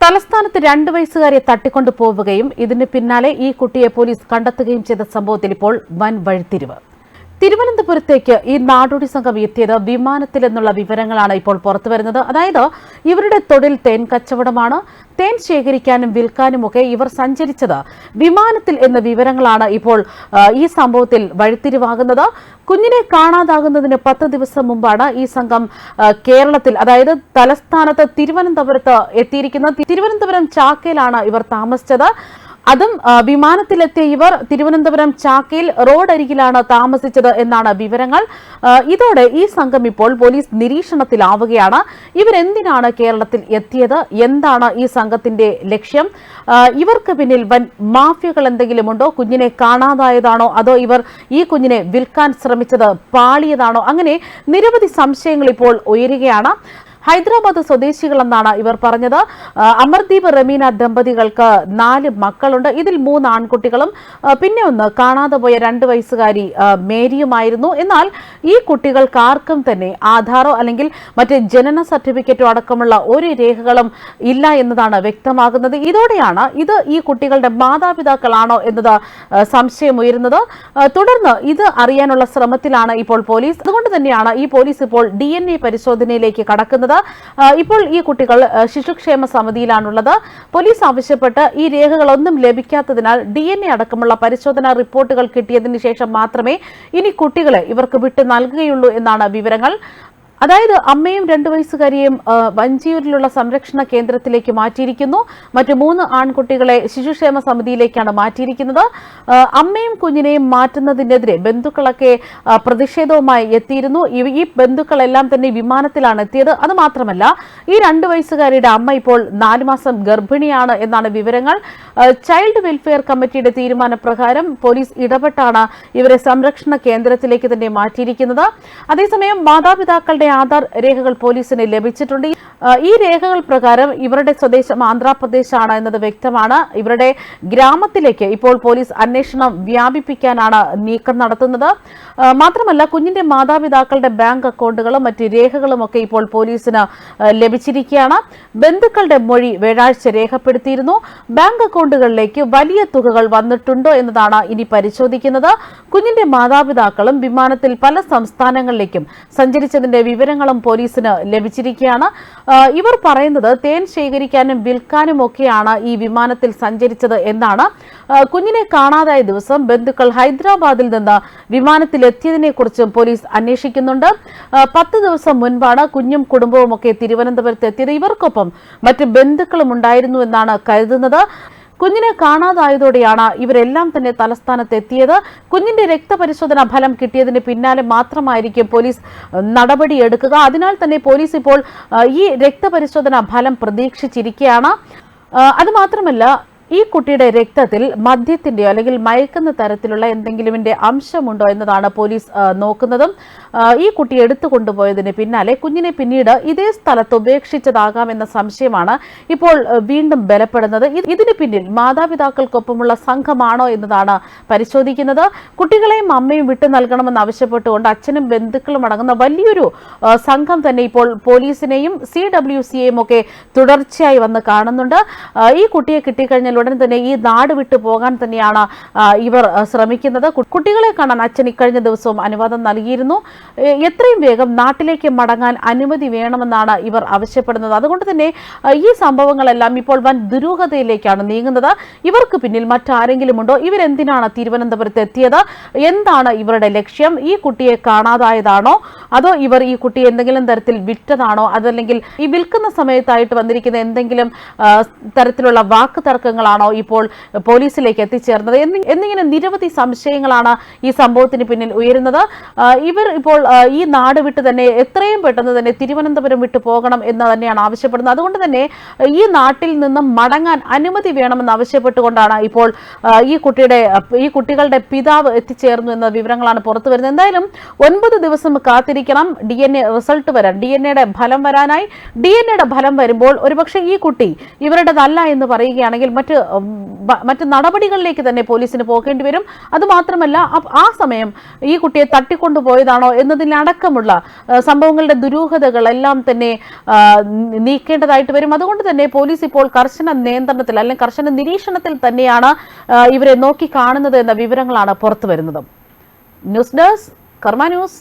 തലസ്ഥാനത്ത് രണ്ട് വയസ്സുകാരെ തട്ടിക്കൊണ്ടു പോവുകയും ഇതിന് പിന്നാലെ ഈ കുട്ടിയെ പോലീസ് കണ്ടെത്തുകയും ചെയ്ത സംഭവത്തിൽ ഇപ്പോൾ വൻ വഴിത്തിരിവ്. തിരുവനന്തപുരത്തേക്ക് ഈ നാടോടി സംഘം എത്തിയത് വിമാനത്തിൽ എന്നുള്ള വിവരങ്ങളാണ് ഇപ്പോൾ പുറത്തു വരുന്നത്. അതായത് ഇവരുടെ തൊഴിൽ തേൻ കച്ചവടമാണ്. തേൻ ശേഖരിക്കാനും വിൽക്കാനും ഒക്കെ ഇവർ സഞ്ചരിച്ചത്. വിമാനത്തിൽ എന്ന വിവരങ്ങളാണ് ഇപ്പോൾ ഈ സംഭവത്തിൽ വഴിത്തിരിവാകുന്നത്. കുഞ്ഞിനെ കാണാതാകുന്നതിന് പത്ത് ദിവസം മുമ്പാണ് ഈ സംഘം കേരളത്തിൽ അതായത് തലസ്ഥാനത്ത് തിരുവനന്തപുരത്ത് എത്തിയിരിക്കുന്നത്. തിരുവനന്തപുരം ചാക്കയിലാണ് ഇവർ താമസിച്ചത്. അതും വിമാനത്തിലെത്തിയ ഇവർ തിരുവനന്തപുരം ചാക്കയിൽ റോഡ് അരികിലാണ് താമസിച്ചത് എന്നാണ് വിവരങ്ങൾ. ഇതോടെ ഈ സംഘം ഇപ്പോൾ പോലീസ് നിരീക്ഷണത്തിലാവുകയാണ്. ഇവരെന്തിനാണ് കേരളത്തിൽ എത്തിയത്? എന്താണ് ഈ സംഘത്തിന്റെ ലക്ഷ്യം? ഇവർക്ക് പിന്നിൽ വൻ മാഫിയകൾ എന്തെങ്കിലും ഉണ്ടോ? കുഞ്ഞിനെ കാണാതായതാണോ? അതോ ഇവർ ഈ കുഞ്ഞിനെ വിൽക്കാൻ ശ്രമിച്ചത് പാളിയതാണോ? അങ്ങനെ നിരവധി സംശയങ്ങൾ ഇപ്പോൾ ഉയരുകയാണ്. ഹൈദരാബാദ് സ്വദേശികളെന്നാണ് ഇവർ പറഞ്ഞത്. അമർദീപ് റമീന ദമ്പതികൾക്ക് നാല് മക്കളുണ്ട്. ഇതിൽ മൂന്ന് ആൺകുട്ടികളും പിന്നെ ഒന്ന് കാണാതെ പോയ രണ്ട് വയസ്സുകാരി മേരിയുമായിരുന്നു. എന്നാൽ ഈ കുട്ടികൾക്ക് ആർക്കും തന്നെ ആധാറോ അല്ലെങ്കിൽ മറ്റ് ജനന സർട്ടിഫിക്കറ്റോ അടക്കമുള്ള ഒരു രേഖകളും ഇല്ല എന്നതാണ് വ്യക്തമാകുന്നത്. ഇതോടെയാണ് ഇത് ഈ കുട്ടികളുടെ മാതാപിതാക്കളാണോ എന്നത് സംശയമുയരുന്നത്. തുടർന്ന് ഇത് അറിയാനുള്ള ശ്രമത്തിലാണ് ഇപ്പോൾ പോലീസ്. അതുകൊണ്ട് തന്നെയാണ് ഈ പോലീസ് ഇപ്പോൾ ഡി പരിശോധനയിലേക്ക് കടക്കുന്നത്. ഇപ്പോൾ ഈ കുട്ടികൾ ശിശുക്ഷേമ സമിതിയിലാണുള്ളത്. പോലീസ് ആവശ്യപ്പെട്ട് ഈ രേഖകളൊന്നും ലഭിക്കാത്തതിനാൽ ഡി എൻ എ അടക്കമുള്ള പരിശോധനാ റിപ്പോർട്ടുകൾ കിട്ടിയതിന് ശേഷം മാത്രമേ ഇനി കുട്ടികളെ ഇവർക്ക് വിട്ടു നൽകുകയുള്ളൂ എന്നാണ് വിവരങ്ങൾ. അതായത് അമ്മയും രണ്ടു വയസ്സുകാരിയും വഞ്ചിയൂരിലുള്ള സംരക്ഷണ കേന്ദ്രത്തിലേക്ക് മാറ്റിയിരിക്കുന്നു. മറ്റു മൂന്ന് ആൺകുട്ടികളെ ശിശുക്ഷേമ സമിതിയിലേക്കാണ് മാറ്റിയിരിക്കുന്നത്. അമ്മയും കുഞ്ഞിനെയും മാറ്റുന്നതിനെതിരെ ബന്ധുക്കളൊക്കെ പ്രതിഷേധവുമായി എത്തിയിരുന്നു. ഈ- ബന്ധുക്കളെല്ലാം തന്നെ വിമാനത്തിലാണ് എത്തിയത്. അത് മാത്രമല്ല ഈ രണ്ടു വയസ്സുകാരിയുടെ അമ്മ ഇപ്പോൾ നാലുമാസം ഗർഭിണിയാണ് എന്നാണ് വിവരങ്ങൾ. ചൈൽഡ് വെൽഫെയർ കമ്മിറ്റിയുടെ തീരുമാനപ്രകാരം പോലീസ് ഇടപെട്ടാണ് ഇവരെ സംരക്ഷണ കേന്ദ്രത്തിലേക്ക് തന്നെ മാറ്റിയിരിക്കുന്നത്. അതേസമയം മാതാപിതാക്കളുടെ ആധാർ രേഖകൾ പോലീസിന് ലഭിച്ചിട്ടുണ്ട്. ഈ- രേഖകൾ പ്രകാരം ഇവരുടെ സ്വദേശം ആന്ധ്രാപ്രദേശാണ് എന്നത് വ്യക്തമാണ്. ഇവരുടെ ഗ്രാമത്തിലേക്ക് ഇപ്പോൾ പോലീസ് അന്വേഷണം വ്യാപിപ്പിക്കാനാണ് നീക്കം നടത്തുന്നത്. മാത്രമല്ല കുഞ്ഞിന്റെ മാതാപിതാക്കളുടെ ബാങ്ക് അക്കൗണ്ടുകളും മറ്റ് രേഖകളും ഒക്കെ ഇപ്പോൾ പോലീസിന് ലഭിച്ചിരിക്കുകയാണ്. ബന്ധുക്കളുടെ മൊഴി വ്യാഴാഴ്ച രേഖപ്പെടുത്തിയിരുന്നു. ബാങ്ക് അക്കൗണ്ടുകളിലേക്ക് വലിയ തുകകൾ വന്നിട്ടുണ്ടോ എന്നതാണ് ഇനി പരിശോധിക്കുന്നത്. കുഞ്ഞിന്റെ മാതാപിതാക്കളും വിമാനത്തിൽ പല സംസ്ഥാനങ്ങളിലേക്കും സഞ്ചരിച്ചതിന്റെ വിവരങ്ങളും പോലീസിന് ലഭിച്ചിരിക്കുകയാണ്. ഇവർ പറയുന്നത് തേൻ ശേഖരിക്കാനും വിൽക്കാനും ഒക്കെയാണ് ഈ വിമാനത്തിൽ സഞ്ചരിച്ചത് എന്നാണ്. കുഞ്ഞിനെ കാണാതായ ദിവസം ബന്ധുക്കൾ ഹൈദരാബാദിൽ നിന്ന് വിമാനത്തിൽ എത്തിയതിനെ കുറിച്ചും പോലീസ് അന്വേഷിക്കുന്നുണ്ട്. പത്ത് ദിവസം മുൻപാണ് കുഞ്ഞും കുടുംബവും ഒക്കെ തിരുവനന്തപുരത്ത് എത്തിയത്. ഇവർക്കൊപ്പം മറ്റ് ബന്ധുക്കളും ഉണ്ടായിരുന്നു എന്നാണ് കരുതുന്നത്. കുഞ്ഞിനെ കാണാതായതോടെയാണ് ഇവരെല്ലാം തന്നെ തലസ്ഥാനത്തെത്തിയത്. കുഞ്ഞിന്റെ രക്തപരിശോധന ഫലം കിട്ടിയതിന് പിന്നാലെ മാത്രമായിരിക്കും പോലീസ് നടപടിയെടുക്കുക അതിനാൽ തന്നെ പോലീസ് ഇപ്പോൾ ഈ രക്തപരിശോധന ഫലം പ്രതീക്ഷിച്ചിരിക്കുകയാണ്. അഹ്, അത് മാത്രമല്ല ഈ കുട്ടിയുടെ രക്തത്തിൽ മദ്യത്തിന്റെയോ അല്ലെങ്കിൽ മയക്കുന്ന തരത്തിലുള്ള എന്തെങ്കിലുമിന്റെ അംശമുണ്ടോ എന്നതാണ് പോലീസ് നോക്കുന്നതും. ഈ കുട്ടിയെ എടുത്തു കൊണ്ടുപോയതിന് പിന്നാലെ കുഞ്ഞിനെ പിന്നീട് ഇതേ സ്ഥലത്ത് ഉപേക്ഷിച്ചതാകാം എന്ന സംശയമാണ് ഇപ്പോൾ വീണ്ടും ബലപ്പെടുന്നത്. ഇത് ഇതിന് പിന്നിൽ മാതാപിതാക്കൾക്കൊപ്പമുള്ള സംഘമാണോ എന്നതാണ് പരിശോധിക്കുന്നത്. കുട്ടികളെയും അമ്മയും വിട്ടു നൽകണമെന്ന് ആവശ്യപ്പെട്ടുകൊണ്ട് അച്ഛനും ബന്ധുക്കളും അടങ്ങുന്ന വലിയൊരു സംഘം തന്നെ ഇപ്പോൾ പോലീസിനെയും സി ഡബ്ല്യു സിയെയും ഒക്കെ തുടർച്ചയായി വന്ന് കാണുന്നുണ്ട്. ഈ കുട്ടിയെ കിട്ടിക്കഴിഞ്ഞാൽ ഉടൻ തന്നെ ഈ നാട് വിട്ടു പോകാൻ തന്നെയാണ് ഇവർ ശ്രമിക്കുന്നത്. കുട്ടികളെ കാണാൻ അച്ഛൻ ഇക്കഴിഞ്ഞ ദിവസവും അനുവാദം നൽകിയിരുന്നു. എത്രയും വേഗം നാട്ടിലേക്ക് മടങ്ങാൻ അനുമതി വേണമെന്നാണ് ഇവർ ആവശ്യപ്പെടുന്നത്. അതുകൊണ്ട് തന്നെ ഈ സംഭവങ്ങളെല്ലാം ഇപ്പോൾ വൻ ദുരൂഹതയിലേക്കാണ് നീങ്ങുന്നത്. ഇവർക്ക് പിന്നിൽ മറ്റാരെങ്കിലും ഉണ്ടോ? ഇവരെന്തിനാണ് തിരുവനന്തപുരത്ത് എത്തിയത്? എന്താണ് ഇവരുടെ ലക്ഷ്യം? ഈ കുട്ടിയെ കാണാതായതാണോ? അതോ ഇവർ ഈ കുട്ടി എന്തെങ്കിലും തരത്തിൽ വിറ്റതാണോ? അതല്ലെങ്കിൽ ഈ വിൽക്കുന്ന സമയത്തായിട്ട് വന്നിരിക്കുന്ന എന്തെങ്കിലും തരത്തിലുള്ള വാക്ക് തർക്കങ്ങളാണോ ഇപ്പോൾ പോലീസിലേക്ക് എത്തിച്ചേർന്നത്? എന്നി- എന്നിങ്ങനെ നിരവധി സംശയങ്ങളാണ് ഈ സംഭവത്തിന് പിന്നിൽ ഉയരുന്നത്. ഇവർ ഇപ്പോൾ ഈ നാട് വിട്ട് തന്നെ എത്രയും പെട്ടെന്ന് തന്നെ തിരുവനന്തപുരം വിട്ടു പോകണം എന്ന് തന്നെയാണ് ആവശ്യപ്പെടുന്നത്. അതുകൊണ്ട് തന്നെ ഈ നാട്ടിൽ നിന്നും മടങ്ങാൻ അനുമതി വേണമെന്ന് ആവശ്യപ്പെട്ടുകൊണ്ടാണ് ഇപ്പോൾ ഈ കുട്ടിയുടെ ഈ കുട്ടികളുടെ പിതാവ് എത്തിച്ചേർന്നു എന്ന വിവരങ്ങളാണ് പുറത്തു വരുന്നത്. എന്തായാലും ഒൻപത് ദിവസം കാത്തിരിക്കണം ഡി എൻ എ റിസൾട്ട് വരാൻ ഡി എൻ എയുടെ ഫലം വരാനായി ഡി എൻ എയുടെ ഫലം വരുമ്പോൾ ഒരുപക്ഷെ ഈ കുട്ടി ഇവരുടേതല്ല എന്ന് പറയുകയാണെങ്കിൽ മറ്റ് മറ്റ് നടപടികളിലേക്ക് തന്നെ പോലീസിന് പോകേണ്ടി വരും. അതുമാത്രമല്ല ആ സമയം ഈ കുട്ടിയെ തട്ടിക്കൊണ്ടുപോയതാണോ എന്നതിലടക്കമുള്ള സംഭവങ്ങളുടെ സംഭവങ്ങളുടെ ദുരൂഹതകളെല്ലാം തന്നെ നീക്കേണ്ടതായിട്ട് വരും. അതുകൊണ്ട് തന്നെ പോലീസ് ഇപ്പോൾ കർശന നിയന്ത്രണത്തിൽ അല്ലെങ്കിൽ കർശന നിരീക്ഷണത്തിൽ തന്നെയാണ് ഇവരെ നോക്കി കാണുന്നത് എന്ന വിവരങ്ങളാണ് പുറത്തു വരുന്നത്. News desk Karma news.